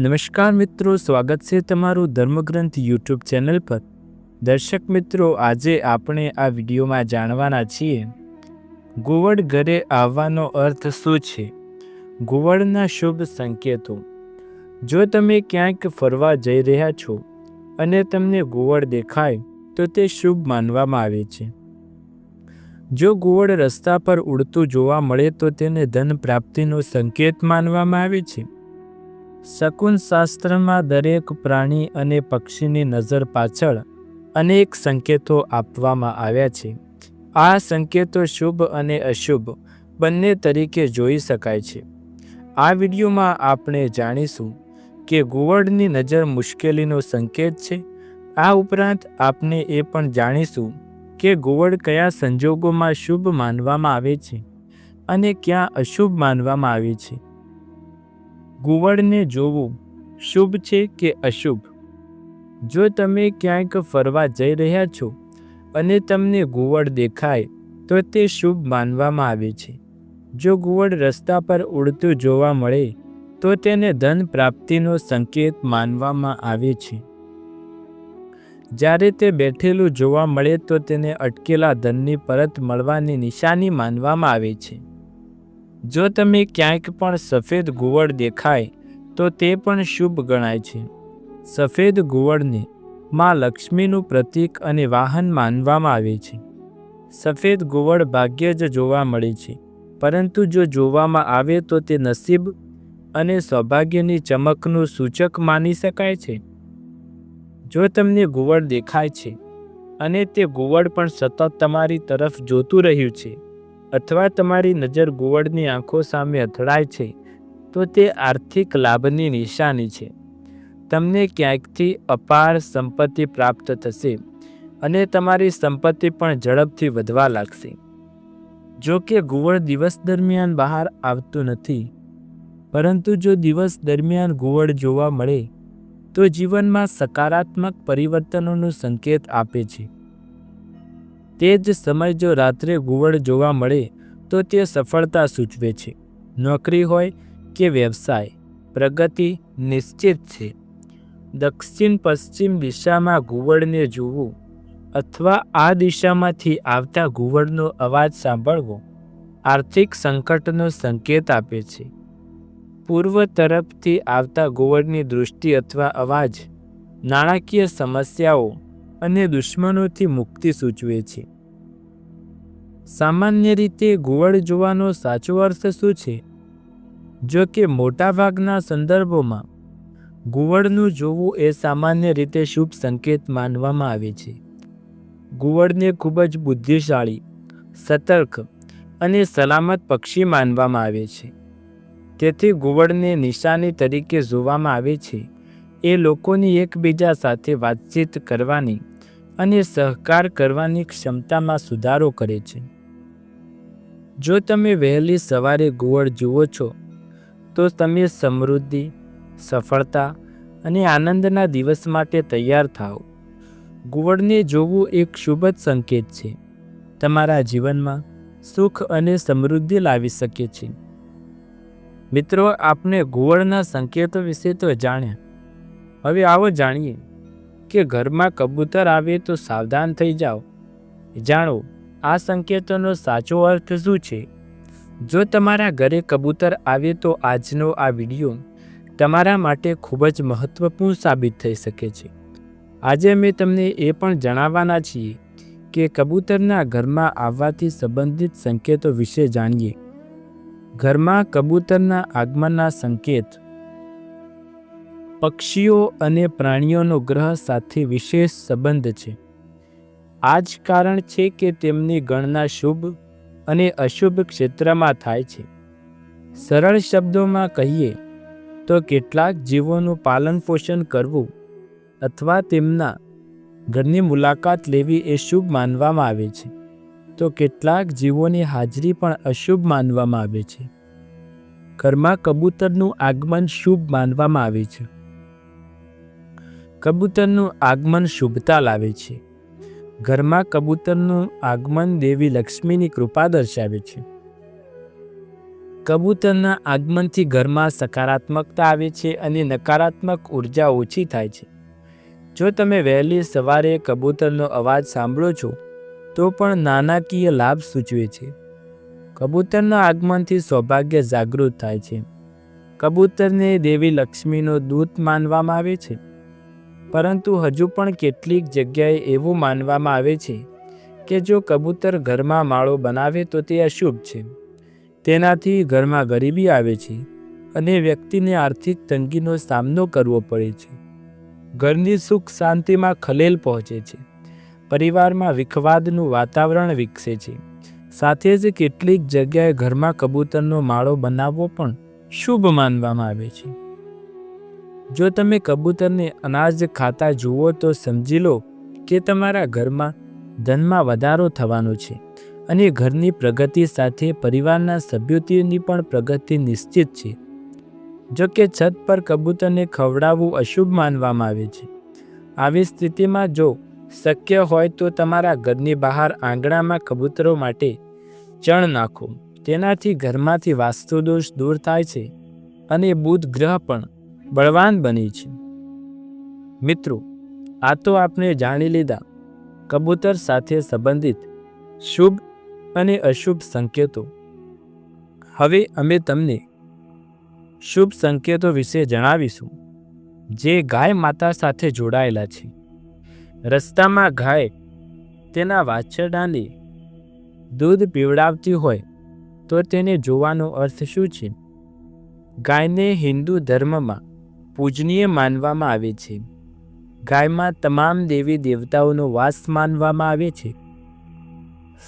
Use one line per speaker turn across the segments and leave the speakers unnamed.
નમસ્કાર મિત્રો, સ્વાગત છે તમારું ધર્મગ્રંથ યુટ્યુબ ચેનલ પર. દર્શક મિત્રો, આજે આપણે આ વિડીયોમાં જાણવાના છીએ ગોવડ ઘરે આવવાનો અર્થ શું છે? ગોવળના શુભ સંકેતો. જો તમે ક્યાંક ફરવા જઈ રહ્યા છો અને તમને ગોવળ દેખાય, તો તે શુભ માનવામાં આવે છે. જો ગોવળ રસ્તા પર ઉડતું જોવા મળે, તો તેને ધન પ્રાપ્તિનો સંકેત માનવામાં આવે છે. શકુન શાસ્ત્રમાં દરેક પ્રાણી અને પક્ષીની નજર પાછળ અનેક સંકેતો આપવામાં આવ્યા છે. આ સંકેતો શુભ અને અશુભ બંને તરીકે જોઈ શકાય છે. આ વિડીયોમાં આપણે જાણીશું કે ગુવડની નજર મુશ્કેલીનો સંકેત છે. આ ઉપરાંત આપણે એ પણ જાણીશું કે ગુવડ કયા સંજોગોમાં શુભ માનવામાં આવે છે અને ક્યાં અશુભ માનવામાં આવે છે. ગુવડને જોવું શુભ છે કે અશુભ? જો તમે ક્યાંક ફરવા જઈ રહ્યા છો અને તમને ગુવડ દેખાય, તો તે શુભ માનવામાં આવે છે. જો ગુવડ રસ્તા પર ઉડતું જોવા મળે, તો તેને ધન પ્રાપ્તિનો સંકેત માનવામાં આવે છે. જ્યારે તે બેઠેલું જોવા મળે, તો તેને અટકેલા ધનની પરત મળવાની નિશાની માનવામાં આવે છે. જો તમે ક્યાંક પણ સફેદ ગુવડ દેખાય, તો તે પણ શુભ ગણાય છે. સફેદ ગુવડને માં લક્ષ્મીનું પ્રતીક અને વાહન માનવામાં આવે છે. સફેદ ગુવડ ભાગ્ય જ જોવા મળે છે, પરંતુ જો જોવામાં આવે તો તે નસીબ અને સૌભાગ્યની ચમકનું સૂચક માની શકાય છે. જો તમને ગુવડ દેખાય છે અને તે ગુવડ પણ સતત તમારી તરફ જોતું રહ્યું છે અથવા તમારી નજર ગુવડની આંખો સામે અથડાય છે, તો તે આર્થિક લાભની નિશાની છે. તમને ક્યાંકથી અપાર સંપત્તિ પ્રાપ્ત થશે અને તમારી સંપત્તિ પણ ઝડપથી વધવા લાગશે. જો કે ગુવડ દિવસ દરમિયાન બહાર આવતું નથી, પરંતુ જો દિવસ દરમિયાન ગુવળ જોવા મળે, તો જીવનમાં સકારાત્મક પરિવર્તનોનો સંકેત આપે છે. તે જ સમય જો રાત્રે ગુવળ જોવા મળે, તો તે સફળતા સૂચવે છે. નોકરી હોય કે વ્યવસાય, પ્રગતિ નિશ્ચિત છે. દક્ષિણ પશ્ચિમ દિશામાં ઘુવડને જોવું અથવા આ દિશામાંથી આવતા ઘુવડનો અવાજ સાંભળવો, આર્થિક સંકટનો સંકેત આપે છે. પૂર્વ તરફથી આવતા ઘુવડની દૃષ્ટિ અથવા અવાજ, નાણાકીય સમસ્યાઓ અને દુશ્મનોથી મુક્તિ સૂચવે છે. સામાન્ય રીતે ઘુવડ જોવાનો સાચો અર્થ શું છે? જો કે મોટાભાગના સંદર્ભોમાં ઘુવડનું જોવું એ સામાન્ય રીતે શુભ સંકેત માનવામાં આવે છે. ઘુવડને ખૂબ જ બુદ્ધિશાળી, સતર્ક અને સલામત પક્ષી માનવામાં આવે છે. તેથી ઘુવડને નિશાની તરીકે જોવામાં આવે છે. એ લોકોની એકબીજા સાથે વાતચીત કરવાની અને સહકાર કરવાની ક્ષમતામાં સુધારો કરે છે. જો તમે વહેલી સવારે ઘુવડ જુઓ છો, તો તમે સમૃદ્ધિ, સફળતા અને આનંદના દિવસ માટે તૈયાર થાઓ. ગુવળને જોવું એક શુભ સંકેત છે. તમારા જીવનમાં સુખ અને સમૃદ્ધિ લાવી શકે છે. મિત્રો આપણે ગુવળના સંકેતો વિશે તો જાણ્યા. હવે આવો જાણીએ. કે ઘરમાં કબૂતર આવે તો સાવધાન થઈ જાઓ. જાણો, આ સંકેતોનો સાચો અર્થ શું છે? જો તમારા ઘરે કબૂતર આવે તો આજનો આ વીડિયો તમારા માટે ખૂબ જ મહત્વપૂર્ણ સાબિત થઈ શકે છે. આજે અમે તમને એ પણ જણાવવાના છીએ કે કબૂતરના ઘરમાં આવવાથી સંબંધિત સંકેતો વિશે જાણીએ. ઘરમાં કબૂતરના આગમનના સંકેત પક્ષીઓ અને પ્રાણીઓનો ગ્રહ સાથે વિશેષ સંબંધ છે. આ જ કારણ છે કે તેમની ગણના શુભ અને અશુભ ક્ષેત્રમાં થાય છે. સરળ શબ્દોમાં કહીએ તો કેટલાક જીવોનું પાલન પોષણ કરવું અથવા તેમના ઘરની મુલાકાત લેવી એ શુભ માનવામાં આવે છે. તો કેટલાક જીવોની હાજરી પણ અશુભ માનવામાં આવે છે. ઘરમાં કબૂતરનું આગમન શુભ માનવામાં આવે છે. કબૂતરનું આગમન શુભતા લાવે છે. ઘરમાં કબૂતરનું આગમન દેવી લક્ષ્મીની કૃપા દર્શાવે છે. કબૂતરના આગમનથી ઘરમાં સકારાત્મકતા આવે છે અને નકારાત્મક ઊર્જા ઓછી થાય છે. જો તમે વહેલી સવારે કબૂતરનો અવાજ સાંભળો છો, તો પણ નાણાકીય લાભ સૂચવે છે. કબૂતરના આગમનથી સૌભાગ્ય જાગૃત થાય છે. કબૂતરને દેવી લક્ષ્મીનો દૂત માનવામાં આવે છે. પરંતુ હજુ પણ કેટલીક જગ્યાએ એવું માનવામાં આવે છે કે જો કબૂતર ઘરમાં માળો બનાવે તો તે અશુભ છે. તેનાથી ઘરમાં ગરીબી આવે છે અને વ્યક્તિને આર્થિક તંગીનો સામનો કરવો પડે છે. ઘરની સુખ શાંતિમાં ખલેલ પહોંચે છે. પરિવારમાં વિખવાદનું વાતાવરણ વિકસે છે. સાથે જ કેટલીક જગ્યાએ ઘરમાં કબૂતરનો માળો બનાવવો પણ શુભ માનવામાં આવે છે. જો તમે કબૂતરને અનાજ ખાતા જુઓ તો સમજી લો કે તમારા ઘરમાં ધનમાં વધારો થવાનો છે અને ઘરની પ્રગતિ સાથે પરિવારના સભ્યોની પણ પ્રગતિ નિશ્ચિત છે. જો કે છત પર કબૂતરને ખવડાવવું અશુભ માનવામાં આવે છે. આવી સ્થિતિમાં જો શક્ય હોય તો તમારા ઘરની બહાર આંગણામાં કબૂતરો માટે ચણ નાખો. તેનાથી ઘરમાંથી વાસ્તુદોષ દૂર થાય છે અને બુધ ગ્રહ પણ બળવાન બને છે. મિત્રો, આ તો આપણે જાણી લીધા કબૂતર સાથે સંબંધિત શુભ અને અશુભ સંકેતો. હવે અમે તમને શુભ સંકેતો વિશે જણાવીશું, જે ગાય માતા સાથે જોડાયેલા છે. રસ્તામાં ગાય તેના વાછરડાને દૂધ પીવડાવતી હોય તો તેને જોવાનો અર્થ શું છે? ગાયને હિન્દુ ધર્મમાં પૂજનીય માનવામાં આવે છે. ગાયમાં તમામ દેવી દેવતાઓનો વાસ માનવામાં આવે છે.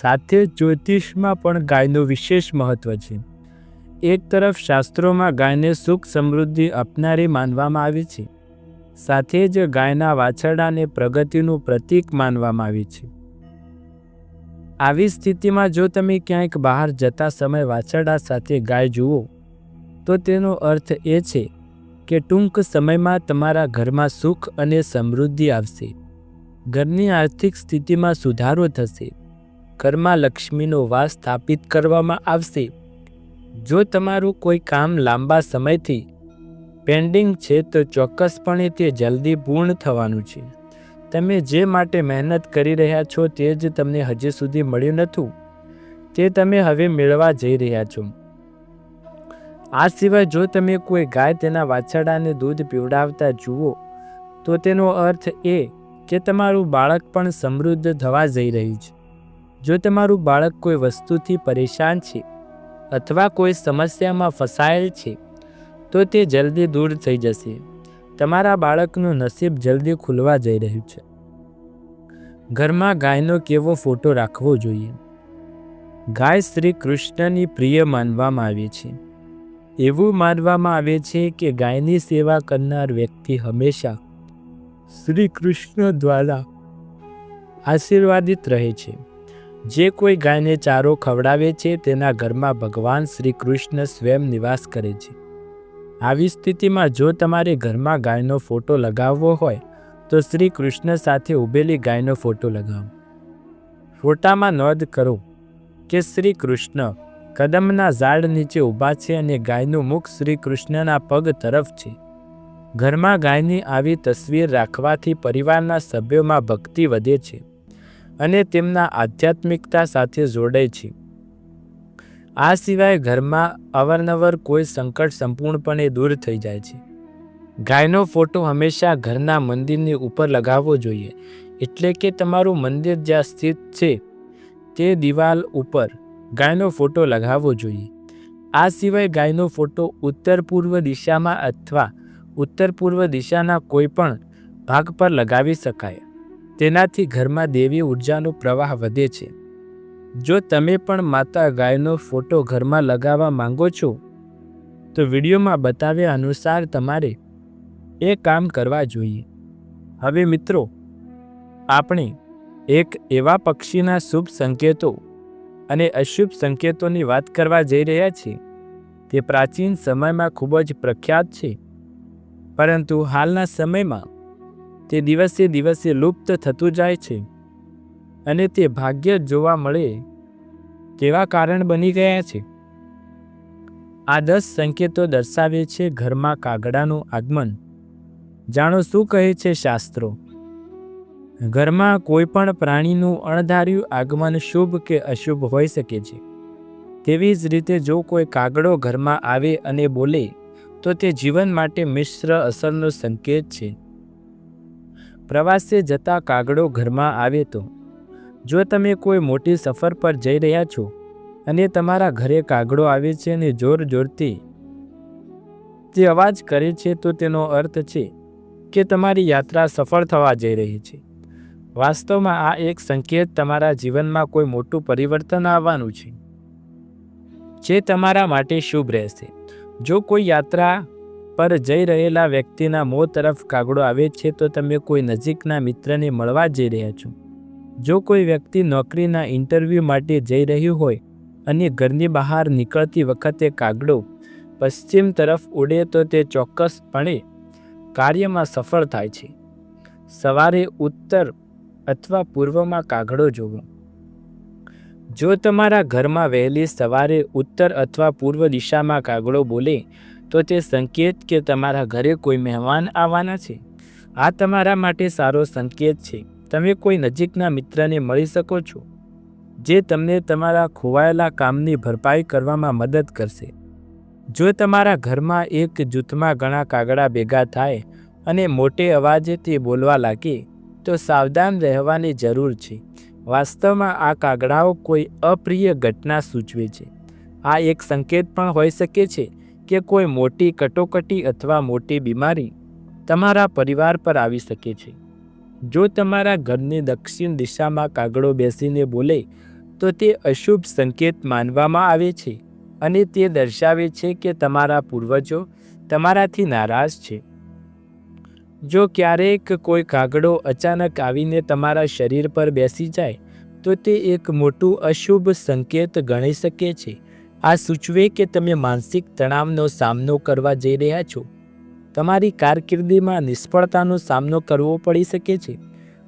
સાથે જ્યોતિષમાં પણ ગાયનું વિશેષ મહત્વ છે. એક તરફ શાસ્ત્રોમાં ગાયને સુખ સમૃદ્ધિ આપનારી માનવામાં આવે છે. સાથે જ ગાયના વાછરડાને પ્રગતિનું પ્રતીક માનવામાં આવે છે. આવી સ્થિતિમાં જો તમે ક્યાંક બહાર જતા સમય વાછરડા સાથે ગાય જુઓ, તો તેનો અર્થ એ છે કે ટૂંક સમયમાં તમારા ઘરમાં સુખ અને સમૃદ્ધિ આવશે. ઘરની આર્થિક સ્થિતિમાં સુધારો થશે. ઘરમાં લક્ષ્મીનો વાસ સ્થાપિત કરવામાં આવશે. જો તમારું કોઈ કામ લાંબા સમયથી પેન્ડિંગ છે તો ચોક્કસપણે તે જલ્દી પૂર્ણ થવાનું છે. તમે જે માટે મહેનત કરી રહ્યા છો તે જ તમને હજી સુધી મળ્યું નહોતું. તે તમે હવે મેળવા જઈ રહ્યા છો. આ સિવાય જો તમે કોઈ ગાય તેના વાછરડાને દૂધ પીવડાવતા જુઓ, તો તેનો અર્થ એ કે તમારું બાળક પણ સમૃદ્ધ થવા જઈ રહ્યું છે. જો તમારું બાળક કોઈ વસ્તુથી પરેશાન છે અથવા કોઈ સમસ્યામાં ફસાયેલ છે, તો તે જલ્દી દૂર થઈ જશે. તમારા બાળકનું નસીબ જલ્દી ખુલવા જઈ રહ્યું છે. ઘરમાં ગાયનો કેવો ફોટો રાખવો જોઈએ? ગાય શ્રી કૃષ્ણની પ્રિય માનવામાં આવે છે. એવું માનવામાં આવે છે કે ગાયની સેવા કરનાર વ્યક્તિ હંમેશા શ્રી કૃષ્ણ દ્વારા આશીર્વાદિત રહે છે. જે કોઈ ગાયને ચારો ખવડાવે છે, તેના ઘરમાં ભગવાન શ્રી કૃષ્ણ સ્વયં નિવાસ કરે છે. આવી સ્થિતિમાં જો તમારે ઘરમાં ગાયનો ફોટો લગાવવો હોય, તો શ્રી કૃષ્ણ સાથે ઊભેલી ગાયનો ફોટો લગાવો. ફોટામાં નોંધ કરો કે શ્રી કૃષ્ણ કદમના ઝાડ નીચે ઊભા છે અને ગાયનું મુખ શ્રી કૃષ્ણના પગ તરફ છે. ઘરમાં ગાયની આવી તસવીર રાખવાથી પરિવારના સભ્યોમાં ભક્તિ વધે છે અને તેમના આધ્યાત્મિકતા સાથે જોડાય છે. આ સિવાય ઘરમાં અવારનવાર કોઈ સંકટ સંપૂર્ણપણે દૂર થઈ જાય છે. ગાયનો ફોટો હંમેશા ઘરના મંદિરની ઉપર લગાવવો જોઈએ, એટલે કે તમારું મંદિર જ્યાં સ્થિત છે તે દિવાલ ઉપર ગાયનો ફોટો લગાવવો જોઈએ. આ સિવાય ગાયનો ફોટો ઉત્તર પૂર્વ દિશામાં અથવા ઉત્તર પૂર્વ દિશાના કોઈ પણ ભાગ પર લગાવી શકાય. તેનાથી ઘરમાં દેવી ઉર્જાનો પ્રવાહ વધે છે. જો તમે પણ માતા ગાયનો ફોટો ઘરમાં લગાવવા માંગો છો, તો વિડીયોમાં બતાવ્યા અનુસાર તમારે એ કામ કરવા જોઈએ. હવે મિત્રો, આપણે એક એવા પક્ષીના શુભ સંકેતો અને અશુભ સંકેતોની વાત કરવા જઈ રહ્યા છીએ. તે પ્રાચીન સમયમાં ખૂબ જ પ્રખ્યાત છે. પરંતુ હાલના સમયમાં તે દિવસે દિવસે લુપ્ત થતું જાય છે અને તે ભાગ્ય જોવા મળે તેવા કારણ બની ગયા છે. આ દસ સંકેતો દર્શાવે છે ઘરમાં કાગડાનું આગમન. જાણો શું કહે છે શાસ્ત્રો? ઘરમાં કોઈ પણ પ્રાણીનું અણધાર્યું આગમન શુભ કે અશુભ હોઈ શકે છે. તેવી જ રીતે જો કોઈ કાગડો ઘરમાં આવે અને બોલે, તો તે જીવન માટે મિશ્ર અસરનો સંકેત છે. પ્રવાસે જતા કાગડો ઘરમાં આવે તો, જો તમે કોઈ મોટી સફર પર જઈ રહ્યા છો અને તમારા ઘરે કાગડો આવે છે અને જોર જોરથી તે અવાજ કરે છે, તો તેનો અર્થ છે કે તમારી યાત્રા સફળ થવા જઈ રહી છે. વાસ્તવમાં આ એક સંકેત તમારા જીવનમાં કોઈ મોટું પરિવર્તન આવવાનું છે. જે તમારા માટે શુભ રહેશે. જો કોઈ યાત્રા પર જઈ રહેલા વ્યક્તિના મોં તરફ કાગડો આવે છે, તો તમે કોઈ નજીકના મિત્રને મળવા જઈ રહ્યા છો. જો કોઈ વ્યક્તિ નોકરીના ઇન્ટરવ્યૂ માટે જઈ રહ્યું હોય અને ઘરની બહાર નીકળતી વખતે કાગડો પશ્ચિમ તરફ ઉડે તો તે ચોક્કસપણે કાર્યમાં સફળ થાય છે. સવારે ઉત્તર અથવા પૂર્વમાં કાગડો જોવો. જો તમારા ઘરમાં વહેલી સવારે ઉત્તર અથવા પૂર્વ દિશામાં કાગડો બોલે, તો તે સંકેત કે તમારા ઘરે કોઈ મહેમાન આવવાના છે? આ તમારા માટે સારો સંકેત છે. તમે કોઈ નજીકના મિત્રને મળી શકો છો, જે તમને તમારા ખોવાયેલા કામની ભરપાઈ કરવામાં મદદ કરશે. જો તમારા ઘરમાં એક જૂથમાં ઘણા કાગડા ભેગા થાય અને મોટે અવાજે તે બોલવા લાગે તો સાવધાન રહેવાની જરૂર છે. વાસ્તવમાં આ કાગડાઓ કોઈ અપ્રિય ઘટના સૂચવે છે. આ એક સંકેત પણ હોઈ શકે છે કે કોઈ મોટી કટોકટી અથવા મોટી બીમારી તમારા પરિવાર પર આવી શકે છે. જો તમારા ઘરની દક્ષિણ દિશામાં કાગડો બેસીને બોલે, તો તે અશુભ સંકેત માનવામાં આવે છે અને તે દર્શાવે છે કે તમારા પૂર્વજો તમારાથી નારાજ છે. જો ક્યારેક કોઈ કાગડો અચાનક આવીને તમારા શરીર પર બેસી જાય, તો તે એક મોટું અશુભ સંકેત ગણી શકે છે. આ સૂચવે કે તમે માનસિક તણાવનો સામનો કરવા જઈ રહ્યા છો. તમારી કારકિર્દીમાં નિષ્ફળતાનો સામનો કરવો પડી શકે છે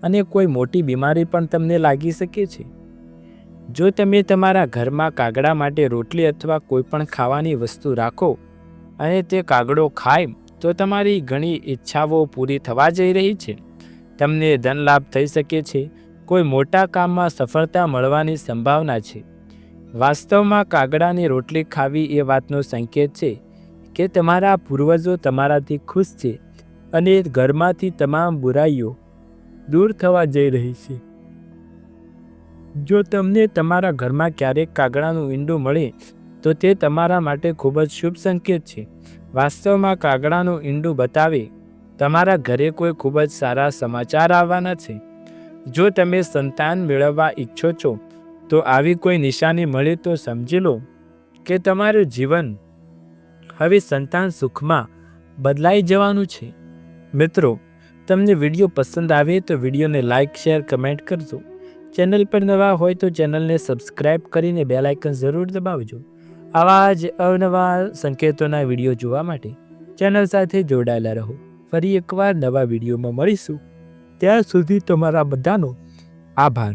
અને કોઈ મોટી બીમારી પણ તમને લાગી શકે છે. જો તમે તમારા ઘરમાં કાગડા માટે રોટલી અથવા કોઈ પણ ખાવાની વસ્તુ રાખો અને તે કાગડો ખાય તો તમારી ઘણી ઈચ્છાઓ પૂરી થવા જઈ રહી છે. તમને ધન લાભ થઈ શકે છે. કોઈ મોટા કામમાં સફળતા મળવાની સંભાવના છે. વાસ્તવમાં કાગડાની રોટલી ખાવી એ વાતનો સંકેત છે કે તમારા પૂર્વજો તમારાથી ખુશ છે અને ઘરમાંથી તમામ બુરાઈઓ દૂર થવા જઈ રહી છે. જો તમને તમારા ઘરમાં ક્યારેક કાગડાનું ઈંડું મળે, તો તે તમારા માટે ખૂબ જ શુભ સંકેત છે. વાસ્તવમાં કાગડાનું ઈંડું બતાવે તમારા ઘરે કોઈ ખૂબ જ સારા સમાચાર આવવાના છે જો તમે સંતાન મેળવવા ઈચ્છો છો, તો આવી કોઈ નિશાની મળે તો સમજી લો કે તમારું જીવન હવે સંતાન સુખમાં બદલાઈ જવાનું છે. મિત્રો, તમને વીડિયો પસંદ આવે તો વિડીયોને લાઇક શેર, કમેન્ટ કરજો. ચેનલ પર નવા હોય તો ચેનલને સબસ્ક્રાઇબ કરીને બેલાઇકન જરૂર દબાવજો. આવા જ અવનવા સંકેતોના વીડિયો જોવા માટે ચેનલ સાથે જોડાયેલા રહો. ફરી એકવાર નવા વિડીયોમાં મળીશું. ત્યાં સુધી તમારા બધાનો આભાર.